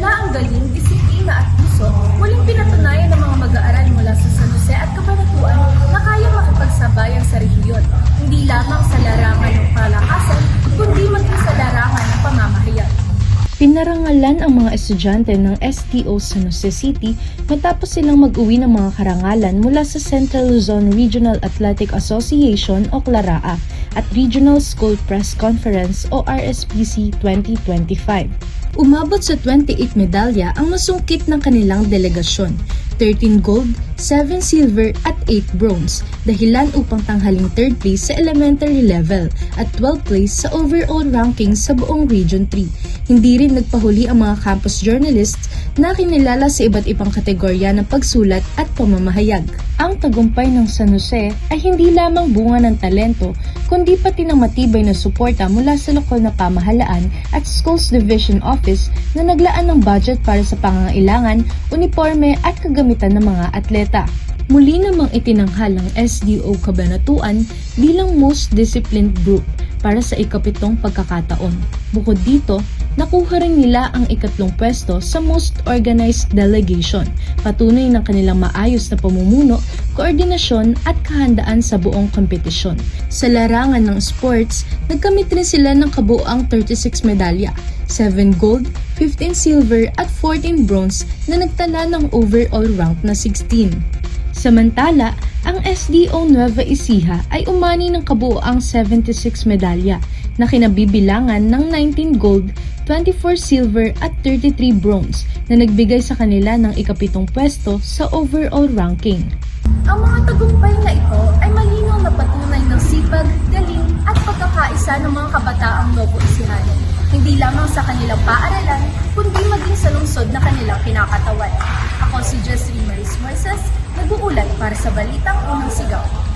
Dala ang galing, disiplina at puso, muling pinatunayan ng mga mag-aaral mula sa San Jose at Cabanatuan na kayang makipagsabayan sa rehiyon, hindi lamang sa larangan ng palakasan, kundi maging sa larangan ng pamamahayag. Pinarangalan ang mga estudyante ng STO San Jose City matapos silang mag-uwi ng mga karangalan mula sa Central Luzon Regional Athletic Association o CLARAA at Regional School Press Conference o RSPC 2025. Umabot sa 28 medalya ang nasungkit ng kanilang delegasyon, 13 gold, 7 silver at 8 bronze, dahilan upang tanghaling third place sa elementary level at 12th place sa overall ranking sa buong Region 3. Hindi rin nagpahuli ang mga campus journalists na kinilala sa iba't ibang kategorya ng pagsulat at pamamahayag. Ang tagumpay ng San Jose ay hindi lamang bunga ng talento, kundi pati ng matibay na suporta mula sa lokal na pamahalaan at Schools Division Office na naglaan ng budget para sa pangangailangan, uniforme at kagamitan ng mga atleta. Muli namang itinanghal ang SDO Kabanatuan bilang most disciplined group para sa ikapitong pagkakataon. Bukod dito, nakuha rin nila ang ikatlong pwesto sa most organized delegation, patunay ng kanilang maayos na pamumuno, koordinasyon at kahandaan sa buong kompetisyon. Sa larangan ng sports, nagkamit rin sila ng kabuoang 36 medalya, 7 gold, 15 silver at 14 bronze na nagtala ng overall rank na 16. Samantala, ang SDO Nueva Ecija ay umani ng kabuoang 76 medalya na kinabibilangan ng 19 gold, 24 silver at 33 bronze na nagbigay sa kanila ng ikapitong pwesto sa overall ranking. Ang mga tagumpay na ito ay malinaw na patunay ng sipag, Hindi lamang sa kanilang paaralan, kundi maging sa lungsod na kanilang kinakatawan. Ako si Jessie Maris Moises, nag-uulat para sa Balitang Unang Siglo.